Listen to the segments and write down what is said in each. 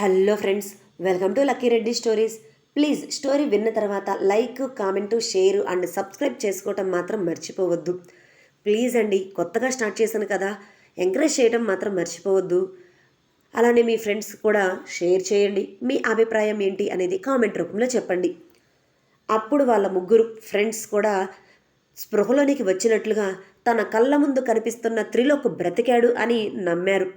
Hello friends welcome to Lucky Reddy stories. Please story విన్న తర్వాత like comment share and subscribe చేసుకోవటం మాత్రం మర్చిపోవద్దు. ప్లీజ్ అండి కొత్తగా స్టార్ట్ చేశాను కదా ఎంకరేజ్ చేయడం మాత్రం మర్చిపోవద్దు. అలానే మీ ఫ్రెండ్స్ కూడా షేర్ చేయండి మీ అభిప్రాయం ఏంటి అనేది కామెంట్ రూపంలో చెప్పండి. అప్పుడు వాళ్ళ ముగ్గురు ఫ్రెండ్స్ కూడా స్పృహలోనికి వచ్చినట్లుగా తన కళ్ళ ముందు కనిపిస్తున్న త్రిలోక్ బ్రతికాడు అని నమ్మారు.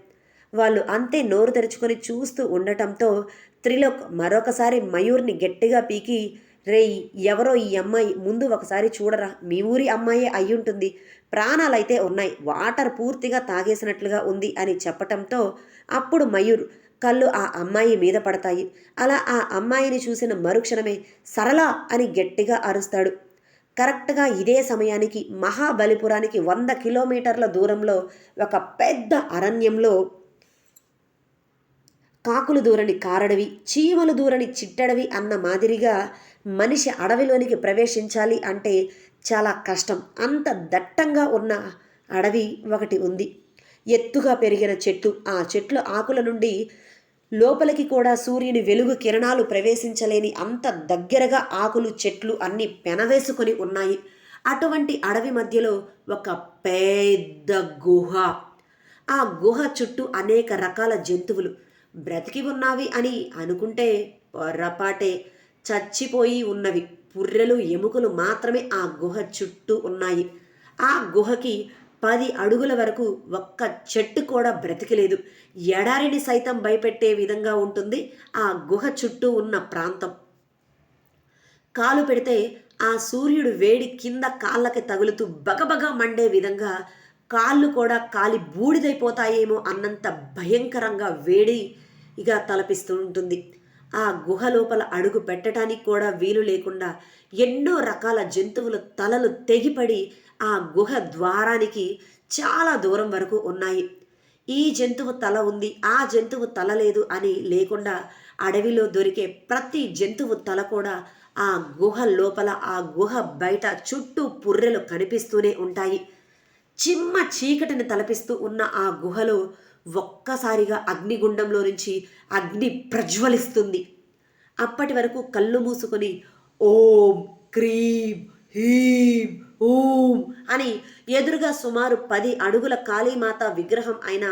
వాళ్ళు అంతే నోరు తెరుచుకొని చూస్తూ ఉండటంతో త్రిలోక్ మరొకసారి మయూర్ని గట్టిగా పీకి రేయ్ ఎవరో ఈ అమ్మాయి? ముందు ఒకసారి చూడరా. మీ ఊరి అమ్మాయే అయ్యుంటుంది. ప్రాణాలైతే ఉన్నాయి. వాటర్ పూర్తిగా తాగేసినట్లుగా ఉంది అని చెప్పటంతో అప్పుడు మయూర్ కళ్ళు ఆ అమ్మాయి మీద పడతాయి. అలా ఆ అమ్మాయిని చూసిన మరుక్షణమే సరళ అని గట్టిగా అరుస్తాడు. కరెక్ట్గా ఇదే సమయానికి మహాబలిపురానికి వంద కిలోమీటర్ల దూరంలో ఒక పెద్ద అరణ్యంలో కాకులు దూరని కారడవి చీమలు దూరని చిట్టడవి అన్న మాదిరిగా మనిషి అడవిలోనికి ప్రవేశించాలి అంటే చాలా కష్టం. అంత దట్టంగా ఉన్న అడవి ఒకటి ఉంది. ఎత్తుగా పెరిగిన చెట్టు. ఆ చెట్ల ఆకుల నుండి లోపలికి కూడా సూర్యుని వెలుగు కిరణాలు ప్రవేశించలేని అంత దగ్గరగా ఆకులు చెట్లు అన్నీ పెనవేసుకొని ఉన్నాయి. అటువంటి అడవి మధ్యలో ఒక పెద్ద గుహ. ఆ గుహ చుట్టూ అనేక రకాల జంతువులు. బ్రతికి ఉన్నావి అని అనుకుంటే పొర్రపాటే చచ్చిపోయి ఉన్నవి. పుర్రెలు ఎముకలు మాత్రమే ఆ గుహ చుట్టూ ఉన్నాయి. ఆ గుహకి పది అడుగుల వరకు ఒక్క చెట్టు కూడా బ్రతికలేదు. ఎడారిని సైతం భయపెట్టే విధంగా ఉంటుంది ఆ గుహ చుట్టూ ఉన్న ప్రాంతం. కాలు పెడితే ఆ సూర్యుడు వేడి కింద కాళ్ళకి తగులుతూ బగబగ మండే విధంగా కాళ్ళు కూడా కాలి బూడిదైపోతాయేమో అన్నంత భయంకరంగా వేడి ఇక తలపిస్తూ ఉంటుంది ఆ గుహ లోపల అడుగు పెట్టడానికి కూడా వీలు లేకుండా ఎన్నో రకాల జంతువుల తలలు తెగిపడి ఆ గుహ ద్వారానికి చాలా దూరం వరకు ఉన్నాయి. ఈ జంతువు తల ఉంది ఆ జంతువు తల లేదు అని లేకుండా అడవిలో దొరికే ప్రతి జంతువు తల కూడా ఆ గుహ లోపల ఆ గుహ బయట చుట్టూ పుర్రెలు కనిపిస్తూనే ఉంటాయి. చిమ్మ చీకటిని తలపిస్తూ ఉన్న ఆ గుహలో ఒక్కసారిగా అగ్నిగుండంలో నుంచి అగ్ని ప్రజ్వలిస్తుంది. అప్పటి వరకు కళ్ళు మూసుకొని ఓం క్రీం హీం ఓం అని ఎదురుగా సుమారు పది అడుగుల కాళీమాత విగ్రహం అయిన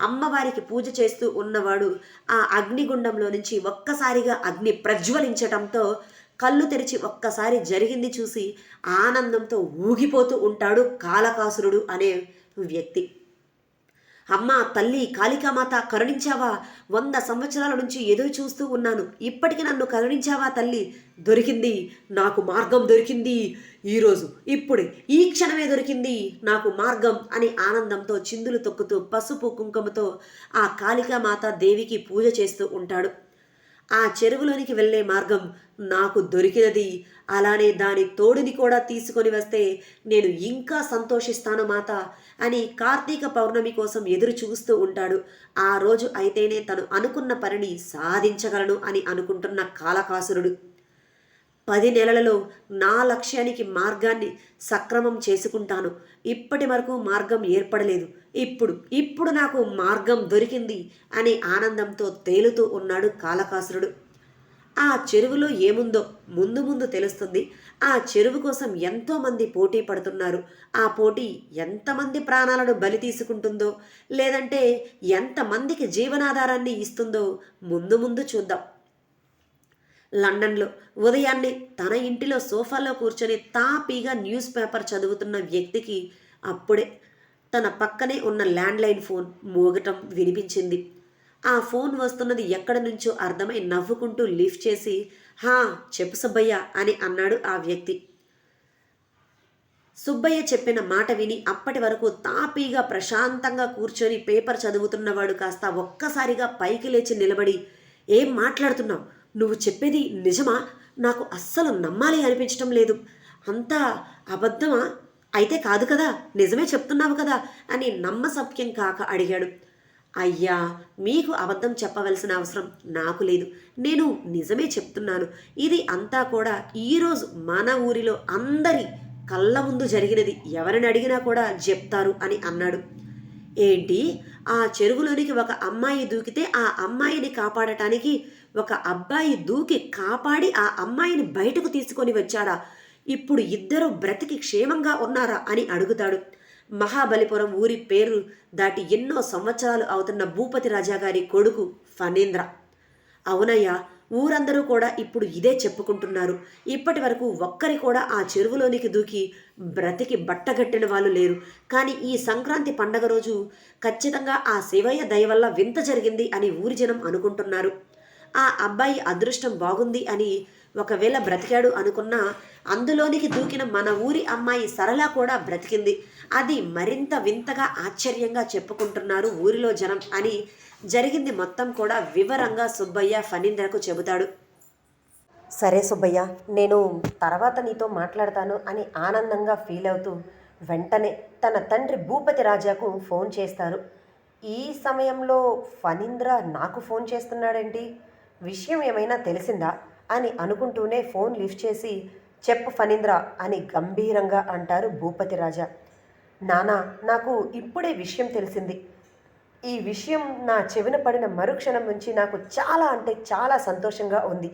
అమ్మవారికి పూజ చేస్తూ ఉన్నవాడు ఆ అగ్నిగుండంలో నుంచి ఒక్కసారిగా అగ్ని ప్రజ్వలించటంతో కళ్ళు తెరిచి ఒక్కసారి జరిగింది చూసి ఆనందంతో ఊగిపోతూ ఉంటాడు కాలకాసురుడు అనే వ్యక్తి. అమ్మ తల్లి కాళికామాత కరుణించావా? వంద సంవత్సరాల నుంచి ఎదురు చూస్తూ ఉన్నాను. ఇప్పటికి నన్ను కరుణించావా తల్లి? దొరికింది. నాకు మార్గం దొరికింది. ఈరోజు ఇప్పుడు ఈ క్షణమే దొరికింది నాకు మార్గం అని ఆనందంతో చిందులు తొక్కుతూ పసుపు కుంకుమతో ఆ కాళికామాత దేవికి పూజ చేస్తూ ఉంటాడు. ఆ చెరువులోనికి వెళ్ళే మార్గం నాకు దొరికినది. అలానే దాని తోడుని కూడా తీసుకొని వస్తే నేను ఇంకా సంతోషిస్తాను మాత అని కార్తీక పౌర్ణమి కోసం ఎదురు చూస్తూ ఉంటాడు. ఆ రోజు అయితేనే తను అనుకున్న పనిని సాధించగలను అని అనుకుంటున్న కాలకాసురుడు. పది నెలలలో నా లక్ష్యానికి మార్గాన్ని సక్రమం చేసుకుంటాను. ఇప్పటి వరకు మార్గం ఏర్పడలేదు. ఇప్పుడు ఇప్పుడు నాకు మార్గం దొరికింది అని ఆనందంతో తేలుతూ ఉన్నాడు కాలకాసురుడు ఆ చెరువులో ఏముందో ముందు ముందు తెలుస్తుంది. ఆ చెరువు కోసం ఎంతోమంది పోటీ పడుతున్నారు. ఆ పోటీ ఎంతమంది ప్రాణాలను బలి తీసుకుంటుందో లేదంటే ఎంతమందికి జీవనాధారాన్ని ఇస్తుందో ముందు ముందు చూద్దాం. లండన్లో. ఉదయాన్నే తన ఇంటిలో సోఫాలో కూర్చొని తాపీగా న్యూస్ పేపర్ చదువుతున్న వ్యక్తికి అప్పుడే తన పక్కనే ఉన్న ల్యాండ్లైన్ ఫోన్ మోగటం వినిపించింది. ఆ ఫోన్ వస్తున్నది ఎక్కడి నుంచో అర్థమై నవ్వుకుంటూ లిఫ్ట్ చేసి హా చెప్పు సుబ్బయ్య అని అన్నాడు ఆ వ్యక్తి. సుబ్బయ్య చెప్పిన మాట విని అప్పటి వరకు తాపీగా ప్రశాంతంగా కూర్చొని పేపర్ చదువుతున్నవాడు కాస్త ఒక్కసారిగా పైకి లేచి నిలబడి ఏం మాట్లాడుతున్నావు? నువ్వు చెప్పేది నిజమా? నాకు అస్సలు నమ్మాలి అనిపించటం లేదు. అంతా అబద్ధమా? అయితే కాదు కదా నిజమే చెప్తున్నావు కదా అని నమ్మసభ్యం కాక అడిగాడు. అయ్యా మీకు అబద్ధం చెప్పవలసిన అవసరం నాకు లేదు. నేను నిజమే చెప్తున్నాను. ఇది అంతా కూడా ఈరోజు మన ఊరిలో అందరి కళ్ళ ముందు జరిగినది. ఎవరిని అడిగినా కూడా చెప్తారు అని అన్నాడు. ఏంటి? ఆ చెరువులోనికి ఒక అమ్మాయి దూకితే ఆ అమ్మాయిని కాపాడటానికి ఒక అబ్బాయి దూకి కాపాడి ఆ అమ్మాయిని బయటకు తీసుకొని వచ్చాడా ఇప్పుడు ఇద్దరు బ్రతికి క్షేమంగా ఉన్నారా అని అడుగుతాడు. మహాబలిపురం ఊరి పేరు దాటి ఎన్నో సంవత్సరాలు అవుతున్న భూపతి రాజా గారి కొడుకు ఫణేంద్ర. అవునయ్యా ఊరందరూ కూడా ఇప్పుడు ఇదే చెప్పుకుంటున్నారు. ఇప్పటి వరకు ఒక్కరి కూడా ఆ చెరువులోనికి దూకి బ్రతికి బట్టగట్టిన వాళ్ళు లేరు. కానీ ఈ సంక్రాంతి పండగ రోజు ఖచ్చితంగా ఆ శివయ్య దయ వల్ల వింత జరిగింది అని ఊరి జనం అనుకుంటున్నారు. ఆ అబ్బాయి అదృష్టం బాగుంది అని ఒకవేళ బ్రతికాడు అనుకున్న అందులోనికి దూకిన మన ఊరి అమ్మాయి సరళ కూడా బ్రతికింది. అది మరింత వింతగా ఆశ్చర్యంగా చెప్పుకుంటున్నారు ఊరిలో జనం అని జరిగింది మొత్తం కూడా వివరంగా సుబ్బయ్య ఫణీంద్రకు చెబుతాడు. సరే సుబ్బయ్య నేను తర్వాత నీతో మాట్లాడతాను అని ఆనందంగా ఫీల్ అవుతూ వెంటనే తన తండ్రి భూపతి రాజాకు ఫోన్ చేస్తారు. ఈ సమయంలో ఫణీంద్ర నాకు ఫోన్ చేస్తున్నాడేంటి? విషయం ఏమైనా తెలిసిందా అని అనుకుంటూనే ఫోన్ లిఫ్ట్ చేసి చెప్పు ఫణీంద్ర అని గంభీరంగా అంటారు భూపతి రాజా. నానా నాకు ఇప్పుడే విషయం తెలిసింది. ఈ విషయం నా చెవిన పడిన మరుక్షణం నుంచి నాకు చాలా అంటే చాలా సంతోషంగా ఉంది.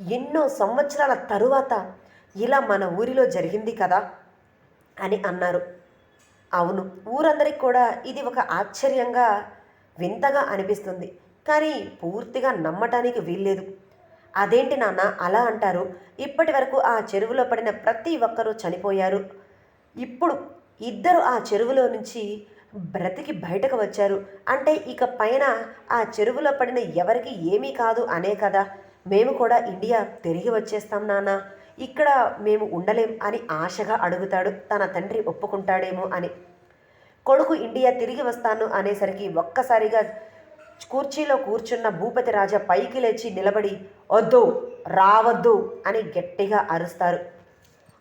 ఎన్నో సంవత్సరాల తరువాత ఇలా మన ఊరిలో జరిగింది కదా అని అన్నారు. అవును ఊరందరికి కూడా ఇది ఒక ఆశ్చర్యంగా వింతగా అనిపిస్తుంది. కానీ పూర్తిగా నమ్మటానికి వీల్లేదు. అదేంటి నాన్న అలా అంటారు? ఇప్పటి వరకు ఆ చెరువులో పడిన ప్రతి ఒక్కరూ చనిపోయారు. ఇప్పుడు ఇద్దరు ఆ చెరువులో నుంచి బ్రతికి బయటకు వచ్చారు. అంటే ఇక పైన ఆ చెరువులో పడిన ఎవరికి ఏమీ కాదు అనే కదా. మేము కూడా ఇండియా తిరిగి వచ్చేస్తాం నాన్న. ఇక్కడ మేము ఉండలేం అని ఆశగా అడుగుతాడు. తన తండ్రి ఒప్పుకుంటాడేమో అని. కొడుకు ఇండియా తిరిగి వస్తాను అనేసరికి ఒక్కసారిగా కుర్చీలో కూర్చున్న భూపతి రాజా పైకి లేచి నిలబడి వద్దు రావద్దు అని గట్టిగా అరుస్తారు.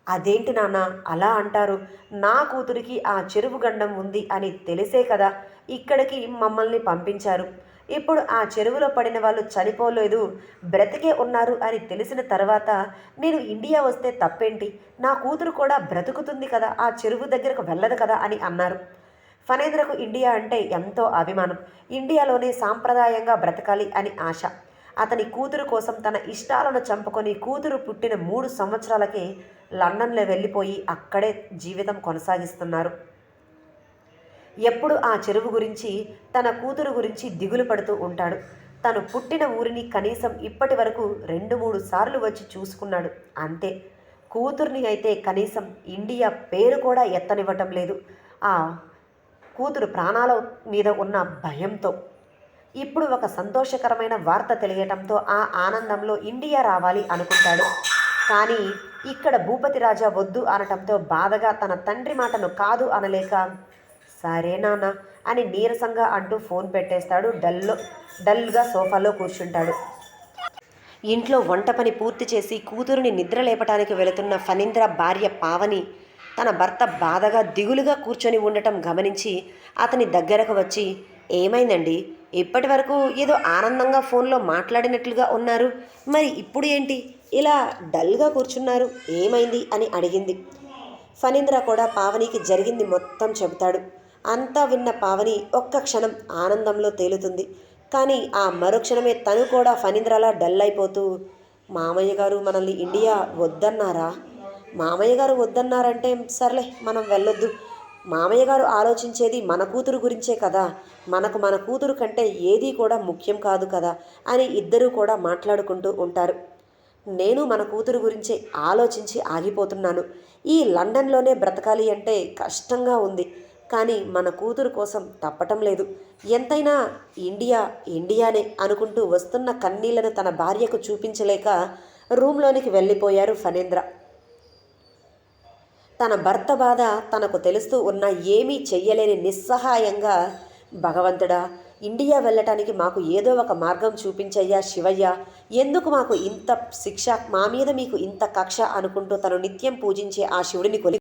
అదేంటి నాన్న అలా అంటారు? నా కూతురికి ఆ చెరువు గండం ఉంది అని తెలిసే కదా ఇక్కడికి మమ్మల్ని పంపించారు. ఇప్పుడు ఆ చెరువులో పడిన వాళ్ళు చనిపోలేదు బ్రతికే ఉన్నారు అని తెలిసిన తర్వాత నేను ఇండియా వస్తే తప్పేంటి? నా కూతురు కూడా బ్రతుకుతుంది కదా ఆ చెరువు దగ్గరకు వెళ్ళదు కదా అని అన్నారు. ఫణేంద్రకు ఇండియా అంటే ఎంతో అభిమానం. ఇండియాలోనే సాంప్రదాయంగా బ్రతకాలి అని ఆశ. అతని కూతురు కోసం తన ఇష్టాలను చంపుకొని కూతురు పుట్టిన మూడు సంవత్సరాలకే లండన్లో వెళ్ళిపోయి అక్కడే జీవితం కొనసాగిస్తున్నారు. ఎప్పుడు ఆ చెరువు గురించి తన కూతురు గురించి దిగులు పడుతూ ఉంటాడు. తను పుట్టిన ఊరిని కనీసం ఇప్పటి వరకు రెండు మూడు సార్లు వచ్చి చూసుకున్నాడు. అంతే. కూతుర్ని అయితే కనీసం ఇండియా పేరు కూడా ఎత్తనివ్వటం లేదు. ఆ కూతురు ప్రాణాల మీద ఉన్న భయంతో ఇప్పుడు ఒక సంతోషకరమైన వార్త తెలియటంతో ఆ ఆనందంలో ఇండియా రావాలి అనుకుంటాడు. కానీ ఇక్కడ భూపతి రాజా వద్దు అనటంతో బాధగా తన తండ్రి మాటను కాదు అనలేక సరే నాన్న అని నీరసంగా అంటూ ఫోన్ పెట్టేస్తాడు. డల్లో డల్గా సోఫాలో కూర్చుంటాడు. ఇంట్లో వంట పని పూర్తి చేసి కూతురుని నిద్ర లేపటానికి వెళుతున్న ఫణీంద్ర భార్య పావని తన భర్త బాధగా దిగులుగా కూర్చొని ఉండటం గమనించి అతని దగ్గరకు వచ్చి ఏమైందండి? ఇప్పటి వరకు ఏదో ఆనందంగా ఫోన్లో మాట్లాడినట్లుగా ఉన్నారు. మరి ఇప్పుడు ఏంటి? ఇలా డల్గా కూర్చున్నారు. ఏమైంది? అని అడిగింది. ఫణీంద్ర కూడా పావనికి జరిగింది మొత్తం చెబుతాడు. అంతా విన్న పావని ఒక్క క్షణం ఆనందంలో తేలుతుంది. కానీ ఆ మరుక్షణమే తను కూడా ఫణీంద్రలా డల్ అయిపోతూ మామయ్య గారు మనల్ని ఇండియా వద్దన్నారా? మామయ్య గారు వద్దన్నారంటే సర్లే మనం వెళ్ళొద్దు. మామయ్య గారు ఆలోచించేది మన కూతురు గురించే కదా. మనకు మన కూతురు కంటే ఏదీ కూడా ముఖ్యం కాదు కదా అని ఇద్దరూ కూడా మాట్లాడుకుంటూ ఉంటారు. నేను మన కూతురు గురించి ఆలోచించి ఆగిపోతున్నాను. ఈ లండన్లోనే బ్రతకాలి అంటే కష్టంగా ఉంది. కానీ మన కూతురు కోసం తప్పటం లేదు. ఎంతైనా ఇండియా ఇండియానే అనుకుంటూ వస్తున్న కన్నీళ్ళను తన భార్యకు చూపించలేక రూమ్లోనికి వెళ్ళిపోయారు ఫణేంద్ర. తన భర్త బాధ తనకు తెలుస్తూ ఉన్న ఏమీ చెయ్యలేని నిస్సహాయంగా భగవంతుడా ఇండియా వెళ్ళటానికి మాకు ఏదో ఒక మార్గం చూపించయ్యా శివయ్య. ఎందుకు మాకు ఇంత శిక్ష? మా మీద మీకు ఇంత కక్ష? అనుకుంటూ తను నిత్యం పూజించే ఆ శివుడిని కొలి